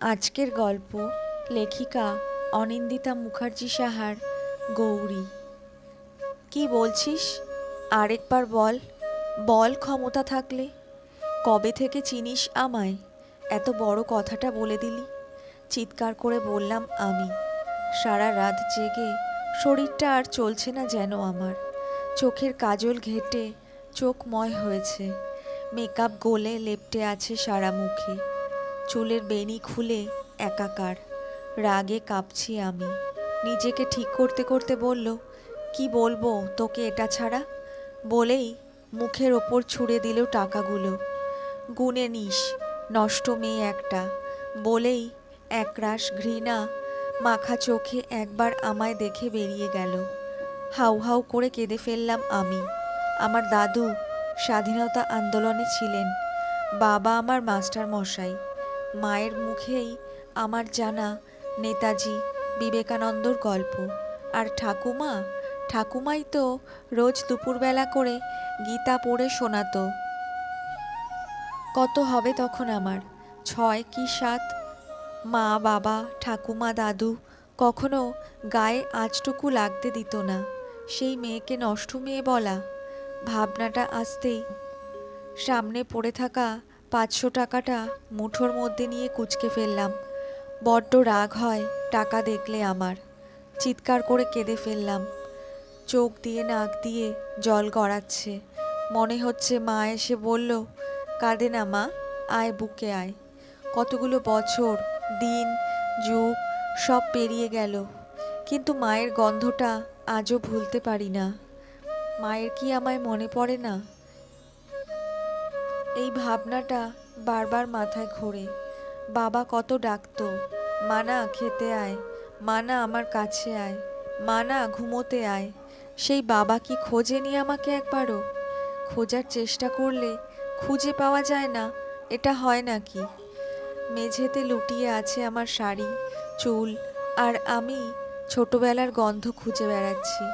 আজকের গল্প লেখিকা অনিন্দিতা মুখার্জি সাহার গৌরী। কি বলছিস? আরেকবার বল। বল ক্ষমতা থাকলে। কবে থেকে চিনিস আমায়? এত বড় কথাটা বলে দিলি। চিৎকার করে বললাম আমি। সারা রাত জেগে শরীরটা আর চলছে না যেন আমার। চোখের কাজল ঘেটে চোখময় হয়েছে। মেকআপ গোলে লেপটে আছে সারা মুখে। চুলের বেনি খুলে একাকার। রাগে কাঁপছি আমি। নিজেকে ঠিক করতে করতে বলল, কি বলব তোকে এটা ছাড়া? বলেই মুখের ওপর ছুঁড়ে দিল টাকাগুলো। গুনে নিস, নষ্ট মেয়ে একটা। বলেই একরাশ ঘৃণা মাখা চোখে একবার আমায় দেখে বেরিয়ে গেল। হাউ হাউ করে কেঁদে ফেললাম আমি। আমার দাদু স্বাধীনতা আন্দোলনে ছিলেন। বাবা আমার মাস্টার মশাই মায়ের মুখেই আমার জানা নেতাজি বিবেকানন্দর গল্প। আর ঠাকুমা? ঠাকুমাই তো রোজ দুপুরবেলা করে গীতা পড়ে শোনাতো। কত হবে তখন আমার? ছয় কি সাত? মা, বাবা, ঠাকুমা, দাদু কখনো গায়ে আঁচটুকু লাগতে দিত না। সেই মেয়েকে নষ্ট মেয়ে বলা। ভাবনাটা আসতেই সামনে পড়ে থাকা পাঁচশো টাকাটা মুঠোর মধ্যে নিয়ে কুচকে ফেললাম। বড্ড রাগ হয় টাকা দেখলে আমার। চিৎকার করে কেঁদে ফেললাম। চোখ দিয়ে নাক দিয়ে জল গড়াচ্ছে। মনে হচ্ছে মা এসে বলল, কাঁদে না মা, আয় বুকে আয়। কতগুলো বছর, দিন, যুগ সব পেরিয়ে গেল। কিন্তু মায়ের গন্ধটা আজও ভুলতে পারি না। মায়ের কি আমায় মনে পড়ে না? এই ভাবনাটা বারবার মাথায় ঘোরে। বাবা কত ডাকতো, মানা খেতে আয়, মানা আমার কাছে আয়, মানা ঘুমোতে আয়। সেই বাবা কি খোঁজেনি আমাকে একবারও? খোঁজার চেষ্টা করলে খুঁজে পাওয়া যায় না, এটা হয় নাকি? মেঝেতে লুটিয়ে আছে আমার শাড়ি, চুল, আর আমি ছোটবেলার গন্ধ খুঁজে বেড়াচ্ছি।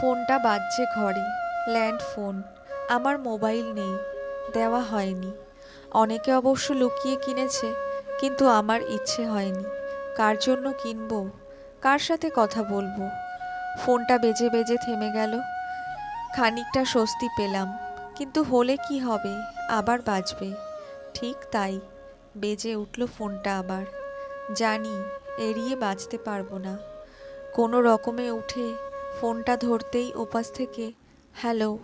ফোনটা বাজছে ঘরে ল্যান্ড ফোন। আমার মোবাইল নেই, দেওয়া হয়নি। অনেকে অবশ্য লুকিয়ে কিনেছে, কিন্তু আমার ইচ্ছে হয়নি। কার জন্য কিনব? কার সাথে কথা বলব? ফোনটা বেজে বেজে থেমে গেল। খানিকটা স্বস্তি পেলাম, কিন্তু হলে কি হবে? আবার বাজবে। ঠিক তাই, বেজে উঠল ফোনটা আবার। জানি, এড়িয়ে বাঁচতে পারব না। কোনো রকমে উঠে ফোনটা ধরতেই ওপাশ থেকে, হ্যালো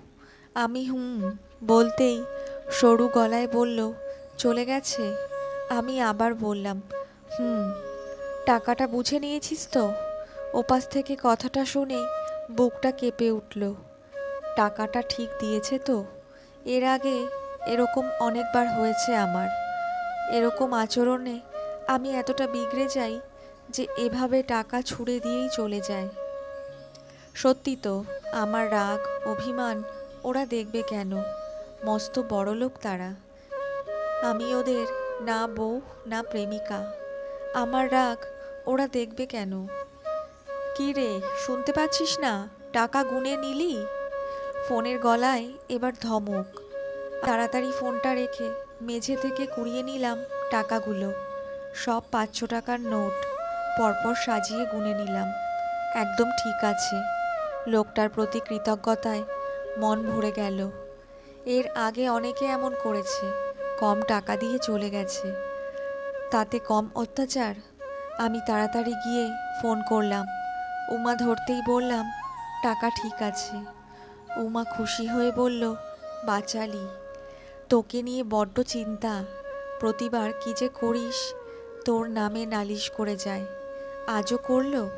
আমি হুম বলতেই সরু গলায় বলল, চলে গেছে? আমি আবার বললাম, হুম, টাকাটা বুঝে নিয়েছিস তো? ওপাশ থেকে কথাটা শুনে বুকটা কেঁপে উঠল, টাকাটা ঠিক দিয়েছে তো? এর আগে এরকম অনেকবার হয়েছে আমার। এরকম আচরণে আমি এতটা বিগড়ে যাই যে এভাবে টাকা ছুড়ে দিয়েই চলে যায়। সত্যি তো, আমার রাগ, অভিমান ওরা দেখবে কেন? মস্ত বড় লোক তারা। আমি ওদের, না বউ, না প্রেমিকা। আমার রাগ ওরা দেখবে কেন? কি রে, শুনতে পাচ্ছিস না? টাকা গুনে নিলি? ফোনের গলায় এবার ধমক। তাড়াতাড়ি ফোনটা রেখে মেঝে থেকে কুড়িয়ে নিলাম টাকাগুলো। সব পাঁচশো টাকার নোট। পরপর সাজিয়ে গুনে নিলাম। একদম ঠিক আছে। লোকটার প্রতি কৃতজ্ঞতায় মন ভরে গেল। এর আগে অনেকে এমন করেছে, কম টাকা দিয়ে চলে গেছে। তাতে কম অত্যাচার? আমি তাড়াতাড়ি গিয়ে ফোন করলাম। উমা ধরতেই বললাম, টাকা ঠিক আছে। উমা খুশি হয়ে বলল, বাঁচালি। তোকে নিয়ে বড্ড চিন্তা। প্রতিবার কি যে করিস, তোর নামে নালিশ করে যায়। আজও করল?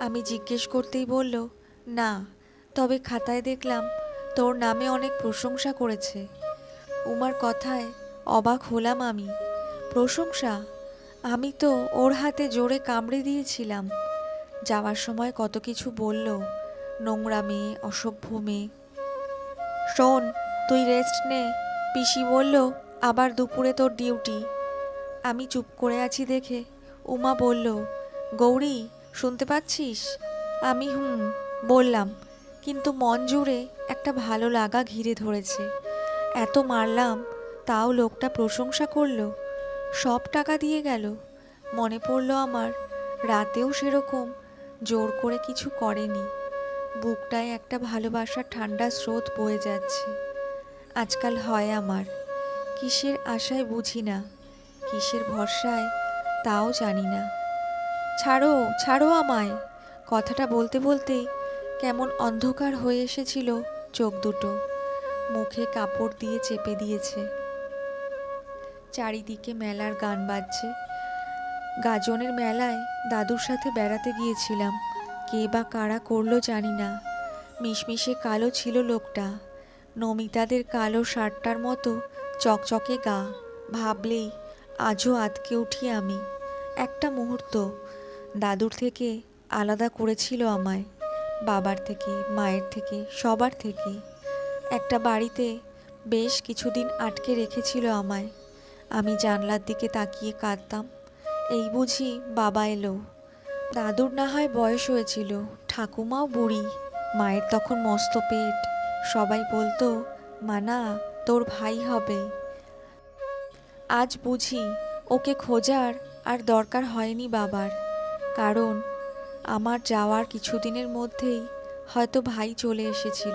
আমি জিজ্ঞেস করতেই বলল, না। তবে খাতায় দেখলাম তোর নামে অনেক প্রশংসা করেছে। উমার কথায় অবাক হলাম আমি। প্রশংসা? আমি তো ওর হাতে জোরে কামড়ে দিয়েছিলাম। যাওয়ার সময় কত কিছু বলল, নোংরা মেয়ে, অসভ্য মেয়ে। শোন, তুই রেস্ট নে। পিসি বলল, আবার দুপুরে তোর ডিউটি আমি চুপ করে আছি দেখে উমা বলল, গৌরী, শুনতে পাচ্ছিস? আমি হুম, বললাম কিন্তু মন জুড়ে একটা ভালো লাগা ঘিরে ধরেছে। এত মারলাম, তাও লোকটা প্রশংসা করল। সব টাকা দিয়ে গেল। মনে পড়ল আমার, রাতেও সেরকম জোর করে কিছু করেনি। বুকটায় একটা ভালোবাসার ঠান্ডা স্রোত বয়ে যাচ্ছে। আজকাল হয় আমার, কিসের আশায় বুঝি না, কিসের ভরসায় তাও জানি না। ছাড়ো ছাড়ো আমায়, কথাটা বলতে বলতেই কেমন অন্ধকার হয়ে এসেছিল চোখ দুটো। মুখে কাপড় দিয়ে চেপে দিয়েছে। চারিদিকে মেলার গান বাজছে। গাজনের মেলায় দাদুর সাথে বেড়াতে গিয়েছিলাম। কে বা কারা করল জানি না। মিশমিশে কালো ছিল লোকটা। নমিতাদের কালো শার্টটার মতো চকচকে গা। ভাবলেই আজও আতকে উঠি আমি। একটা মুহূর্ত। দাদুর থেকে আলাদা করেছিল আমায়। বাবার থেকে মায়ের থেকে সবার থেকে একটা বাড়িতে বেশ কিছুদিন আটকে রেখেছিল আমায়। আমি জানলার দিকে তাকিয়ে কাঁদতাম। এই বুঝি বাবা এলো। দাদুর না হয় বয়স হয়েছিল। ঠাকুমাও বুড়ি। মায়ের তখন মস্ত পেট। সবাই বলতো মানা তোর ভাই হবে। আজ বুঝি ওকে খোঁজার আর দরকার হয়নি বাবার। কারণ আমার যাওয়ার কিছুদিনের মধ্যেই হয়তো ভাই চলে এসেছিল।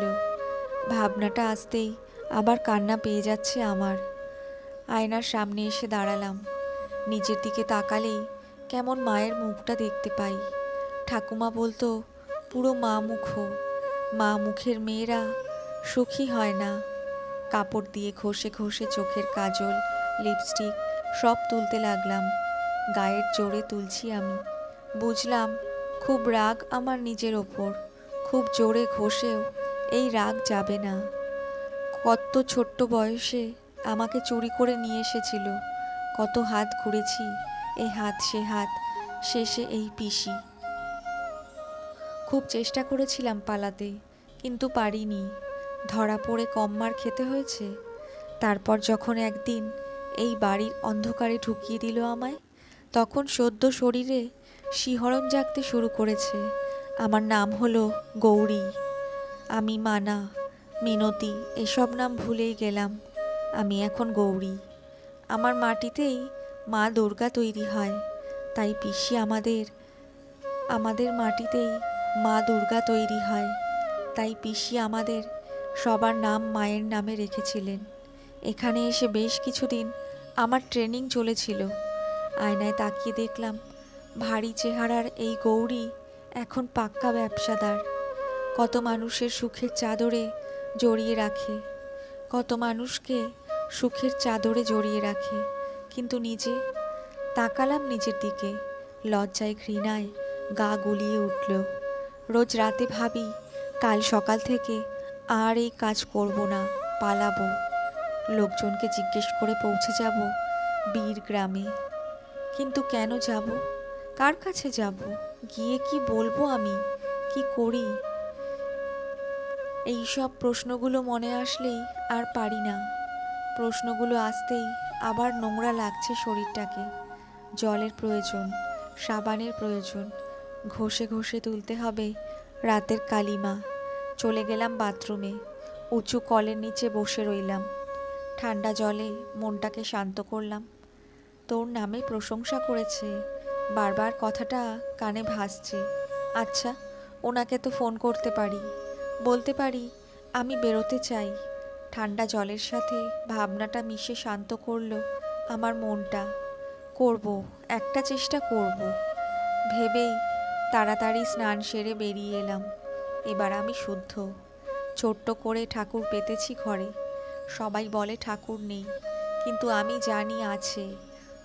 ভাবনাটা আসতেই আবার কান্না পেয়ে যাচ্ছে আমার। আয়নার সামনে এসে দাঁড়ালাম। নিজের দিকে তাকালেই কেমন মায়ের মুখটা দেখতে পাই। ঠাকুমা বলতো, পুরো মা মুখ মা মুখের মেয়েরা সুখী হয় না। কাপড় দিয়ে ঘষে ঘষে চোখের কাজল লিপস্টিক সব তুলতে লাগলাম। গায়ের জোরে তুলছি আমি। বুঝলাম খুব রাগ আমার নিজের ওপর। খুব জোরে ঘষেও, এই রাগ যাবে না। কত ছোট্ট বয়সে আমাকে চুরি করে নিয়ে এসেছিল। কত হাত ঘুরেছি এই হাত সে হাত, শেষে এই পিসি। খুব চেষ্টা করেছিলাম পালাতে, কিন্তু পারিনি। ধরা পড়ে কম মার খেতে হয়েছে। তারপর যখন একদিন এই বাড়ির অন্ধকারে ঢুকিয়ে দিল আমায়, তখন সদ্য শরীরে শিহরণ জাগতে শুরু করেছে। আমার নাম হলো গৌরী। আমি মানা, মিনতি, এসব নাম ভুলেই গেলাম। আমি এখন গৌরী। আমার মাটিতেই মা দুর্গা তৈরি হয়। তাই পিসি আমাদের আমাদের মাটিতেই মা দুর্গা তৈরি হয়। তাই পিসি আমাদের সবার নাম মায়ের নামে রেখেছিলেন। এখানে এসে বেশ কিছুদিন আমার ট্রেনিং চলেছিল। আয়নায় তাকিয়ে দেখলাম ভারী চেহারার এই গৌরী এখন পাক্কা ব্যবসাদার। কত মানুষের সুখের চাদরে জড়িয়ে রাখে। কত মানুষকে সুখের চাদরে জড়িয়ে রাখে। কিন্তু নিজে তাকালাম নিজের দিকে। লজ্জায়, ঘৃণায় গা গুলিয়ে উঠল। রোজ রাতে ভাবি, কাল সকাল থেকে আর এই কাজ করব না, পালাবো। লোকজনকে জিজ্ঞেস করে পৌঁছে যাব বীর গ্রামে। কিন্তু কেন যাব? কার কাছে যাব? গিয়ে কি বলব আমি? কি করি? এই সব প্রশ্নগুলো মনে আসলেই আর পারি না। প্রশ্নগুলো আসতেই আবার নোংরা লাগছে শরীরটাকে। জলের প্রয়োজন, সাবানের প্রয়োজন, ঘষে ঘষে তুলতে হবে রাতের কালিমা। চলে গেলাম বাথরুমে, উঁচু কলের নিচে বসে রইলাম। ঠান্ডা জলে মনটাকে শান্ত করলাম। তোর নামে প্রশংসা করেছে। বারবার কথাটা কানে ভাসছে। আচ্ছা ওনাকে তো ফোন করতে পারি। বলতে পারি, আমি বেরোতে চাই। ঠান্ডা জলের সাথে ভাবনাটা মিশে শান্ত করল আমার মনটা। করব, একটা চেষ্টা করব। ভেবেই তাড়াতাড়ি স্নান সেরে বেরিয়ে এলাম। এবার আমি শুদ্ধ। ছোট্ট করে ঠাকুর পেতেছি ঘরে। সবাই বলে ঠাকুর নেই, কিন্তু আমি জানি আছে।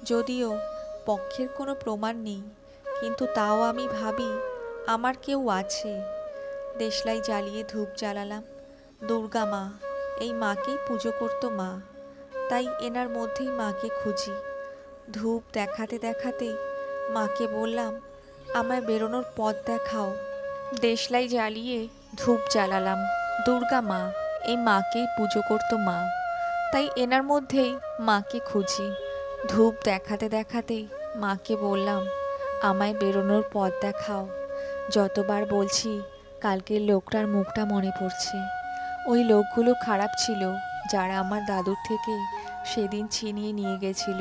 যদিও পক্ষের কোনো প্রমাণ নেই। কিন্তু তাও আমি ভাবি, আমার কেউ আছে। দেশলাই জ্বালিয়ে ধূপ জ্বালালাম। দুর্গা মা, এই মাকেই পুজো করতো মা। তাই এনার মধ্যেই মাকে খুঁজি। ধূপ দেখাতে দেখাতেই মাকে বললাম, আমায় বেরোনোর পথ দেখাও। দেশলাই জ্বালিয়ে ধূপ জ্বালালাম। দুর্গা মা, এই মাকেই পুজো করতো মা। তাই এনার মধ্যেই মাকে খুঁজি। ধূপ দেখাতে দেখাতেই মাকে বললাম, আমায় বেরোনোর পথ দেখাও। যতবার বলছি, কালকের লোকটার মুখটা মনে পড়ছে। ওই লোকগুলো খারাপ ছিল, যারা আমার দাদুর থেকে সেদিন ছিনিয়ে নিয়ে গেছিল।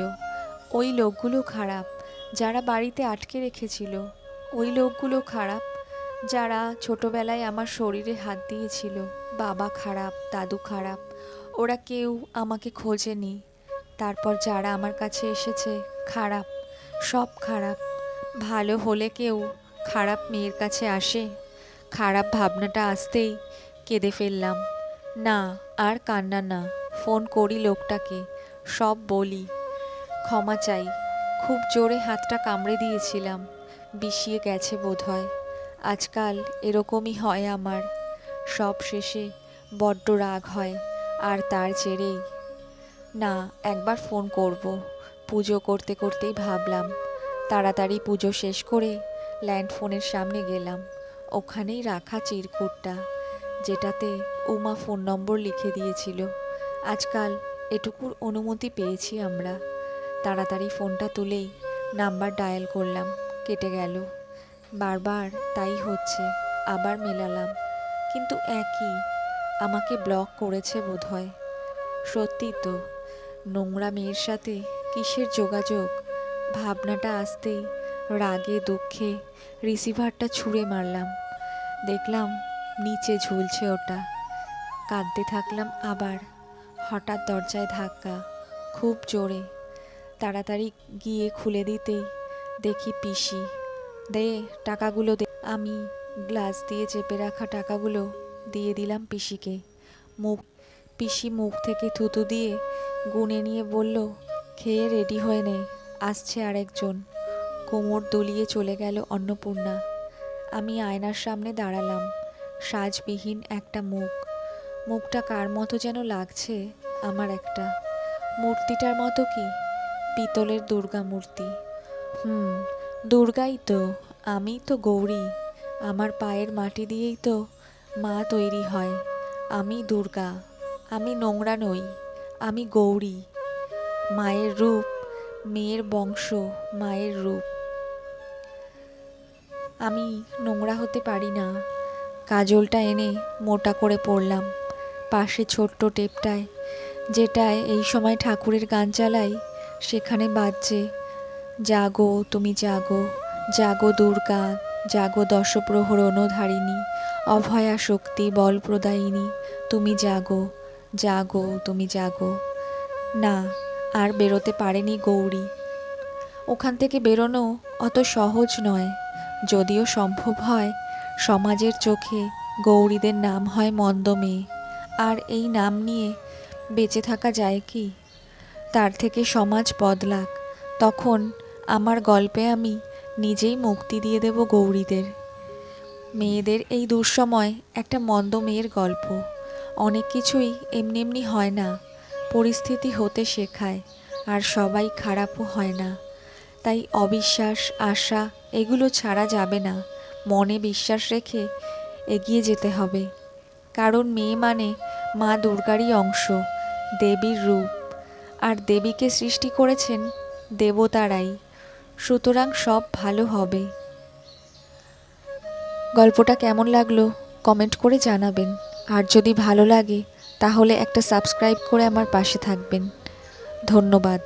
ওই লোকগুলো খারাপ, যারা বাড়িতে আটকে রেখেছিল। ওই লোকগুলো খারাপ, যারা ছোটবেলায় আমার শরীরে হাত দিয়েছিল। বাবা খারাপ, দাদু খারাপ, ওরা কেউ আমাকে খোঁজেনি। তারপর যারা আমার কাছে এসেছে, খারাপ, সব খারাপ। ভালো হলে কেউ খারাপ মেয়ের কাছে আসে। খারাপ ভাবনাটা আসতেই কেঁদে ফেললাম। না, আর কান্না না, ফোন করি লোকটাকে, সব বলি। ক্ষমা চাই, খুব জোরে হাতটা কামড়ে দিয়েছিলাম, বিষিয়ে গেছে বোধহয়। আজকাল এরকমই হয় আমার। সব শেষে বড্ড রাগ হয়, আর তার জেরেই না, একবার ফোন করব। পুজো করতে করতেই ভাবলাম। তাড়াতাড়ি পুজো শেষ করে ল্যান্ড ফোনের সামনে গেলাম। ওখানেই রাখা চিরকুটটা, যেটাতে উমা ফোন নম্বর লিখে দিয়েছিল। আজকাল এটুকুর অনুমতি পেয়েছি আমরা। তাড়াতাড়ি ফোনটা তুলেই নাম্বার ডায়াল করলাম, কেটে গেল। বারবার তাই হচ্ছে, আবার মেলালাম। কিন্তু একই, আমাকে ব্লক করেছে বোধহয়। সত্যি তো নোংরা মেয়ের সাথে কিসের যোগাযোগ? ভাবনাটা আসতেই রাগে, দুঃখে রিসিভারটা ছুঁড়ে মারলাম। দেখলাম নিচে ঝুলছে ওটা। কাঁদতে থাকলাম আবার। হঠাৎ দরজায় ধাক্কা, খুব জোরে। তাড়াতাড়ি গিয়ে খুলে দিতেই দেখি পিসি। দে, টাকাগুলো দে। আমি গ্লাস দিয়ে চেপে রাখা টাকাগুলো দিয়ে দিলাম পিসিকে। মুখ পিসি মুখ থেকে থুতু দিয়ে গুনে নিয়ে বলল, খেয়ে রেডি হয়ে নে। আসছে আরেকজন। কোমর দুলিয়ে চলে গেল অন্নপূর্ণা। আমি আয়নার সামনে দাঁড়ালাম, সাজবিহীন একটা মুখ। মুখটা কার মতো যেন লাগছে, আমার একটা। মূর্তিটার মতো কি? পিতলের দুর্গা মূর্তি। হুম, দুর্গাই তো, আমি তো গৌরী। আমার পায়ের মাটি দিয়েই তো মা তৈরি হয়। আমি দুর্গা। আমি নোংরা নই, আমি গৌরী। মায়ের রূপ, মেয়ের বংশ, মায়ের রূপ। আমি নোংরা হতে পারি না, কাজলটা এনে মোটা করে পড়লাম, পাশে ছোট্ট টেপটায়, যেটায় এই সময় ঠাকুরের গান চালাই, সেখানে বাজছে, জাগো, তুমি জাগো জাগো দুর্গা, জাগো দশপ্রহর অনুধারিণী, অভয়া শক্তি বল প্রদায়িনী, তুমি জাগো জাগো, তুমি জাগো। না, আর বেরোতে পারেনি গৌরী। ওখান থেকে বেরোনো অত সহজ নয়। যদিও সম্ভব হয়, সমাজের চোখে গৌরীদের নাম হয় মন্দ মেয়ে। আর এই নাম নিয়ে বেঁচে থাকা যায় কি? তার থেকে সমাজ বদলাক। তখন আমার গল্পে আমি নিজেই মুক্তি দিয়ে দেব গৌরীদের। মেয়েদের এই দুঃসময় একটা মন্দ মেয়ের গল্প। অনেক কিছুই এমনি এমনি হয় না। পরিস্থিতি হতে শেখায়, আর সবাই খারাপও হয় না। তাই অবিশ্বাস, আশা এগুলো ছাড়া যাবে না। মনে বিশ্বাস রেখে এগিয়ে যেতে হবে। কারণ মেয়ে মানে মা দুর্গারই অংশ, দেবীর রূপ। আর দেবীকে সৃষ্টি করেছেন দেবতারাই। সুতরাং সব ভালো হবে। গল্পটা কেমন লাগল কমেন্ট করে জানাবেন। আর যদি ভালো লাগে তাহলে একটা সাবস্ক্রাইব করে আমার পাশে থাকবেন। ধন্যবাদ।